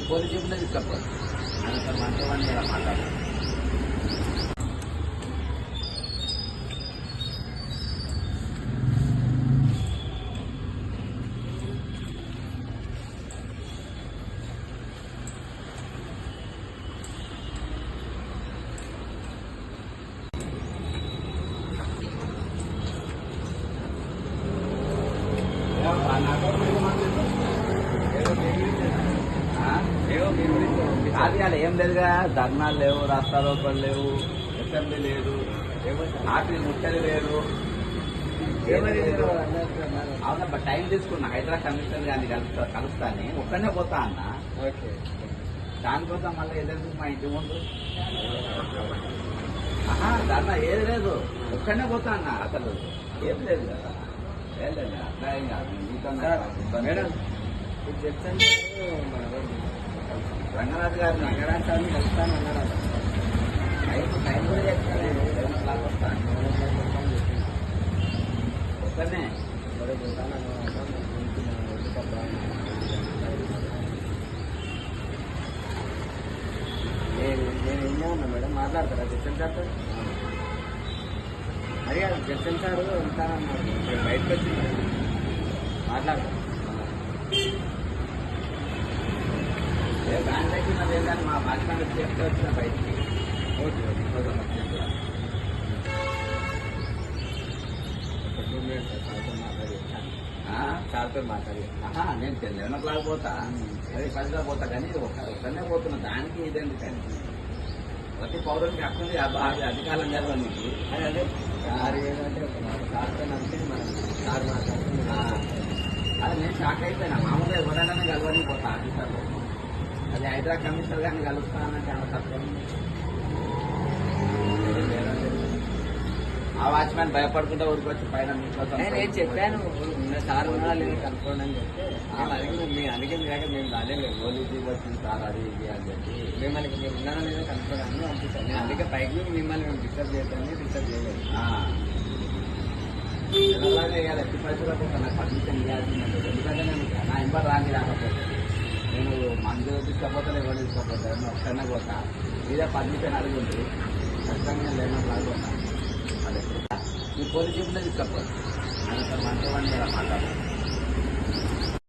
ఈ పోలీస్ జీపులో తీసుకపోదు ఆయన సార్ మంచివాడిని ఇలా మాట్లాడు అది అలా ఏం లేదుగా. ధర్నాలు లేవు రాస్తా రోకలు లేవు అసెంబ్లీ లేదు ఆటలు ముట్టలు లేరు అవునా బట్ టైం తీసుకున్నా. హైదరాబాద్ కమిషనర్ గారిని కలుస్తా కలుస్తాని. ఒక్కనే పోతా అన్న. దానికోసం మళ్ళీ ఏదైనా మా ఇంటి ముందు. ధర్నా ఏది లేదు. ఒక్కనే పోతా అన్న అసలు. ఏం లేదు కదా. ఏం లేదు అట్లా ఏం కాదు. మీతో మేడం లేదు. ఇది చెప్తాను రంగనాథ్ గారిని రంగనాథ్ గారిని కలుస్తాను అన్నారు. టైం టైం కూడా చెప్తాను సెవెన్ క్లాక్ వస్తాను ఒక్కనే మరి నేను నేను ఏం ఉన్నా మేడం మాట్లాడతారా? జస్టన్ సార్ అదే కాదు జస్టన్ సార్ ఉంటానన్నారు. బయటకు వచ్చి మాట్లాడతాను ఏ బ్యాంక్ దగ్గర లేదని మా పాకిస్తాన్ చెప్తే వచ్చిన బయటికి ఓకే ఓకే ఇంకొక సార్తో మాట్లాడి ఆహా, నేను లెవెన్ ఓ క్లాక్ పోతా అది పదిలో పోతా కానీ ఒక ఒక్కనే పోతున్నా దానికి ఇదేంటి కానీ ప్రతి పౌరుడికి అక్కడ అది అధికారం కదా నీకు అదే అదే సార్ ఏదంటే సార్తో అంటే మనం సార్ మాట్లాడుతుంది అది నేను షాక్ అయిపోయినా. మామూలుగా ఎవరైనా కలవని పోతా ఆఫీసర్లో. అది హైదరాబాద్ కమిషనర్ గారిని కలుస్తానంటే చాలా తప్పేం ఆ వాచ్మెన్ భయపడుకుంటే ఊరికి వచ్చి పైన మీకోసం నేను చెప్పాను సార్ ఉన్నా లేదు కనుక్కోండి అని చెప్తే అడిగింది మేము అడిగింది కాక మేము రాలేదు. పోలీసు వచ్చింది సార్ అది ఇది అని చెప్పి. మిమ్మల్ని మేము ఉన్నారా లేదో కనుక్కోవడానికి పంపించాను నేను అందుకే పైకి మిమ్మల్ని మేము డిస్టర్బ్ చేద్దామని డిస్టర్బ్ చేయలేదు. అలాగే ఇవాళ ఎట్టి పరిస్థితుల్లో ఒక నాకు పర్మిషన్ ఇవ్వాల్సిందే. ఎందుకంటే నేను నా ఇంపర్ రాని రాకపోతే నేను మందు తీసుకోపోతే ఎవరు తీసుకోపోతే నేను ఒక్కనే పోతా. ఇదే పర్మిషన్ అడుగుంది ఖచ్చితంగా నేను అడుగుతా అదే. ఈ పోలీస్ జీపులో తీసుకోపోదు ఆయన సార్ మంచివాడిని ఇలా మాట్లాడాలి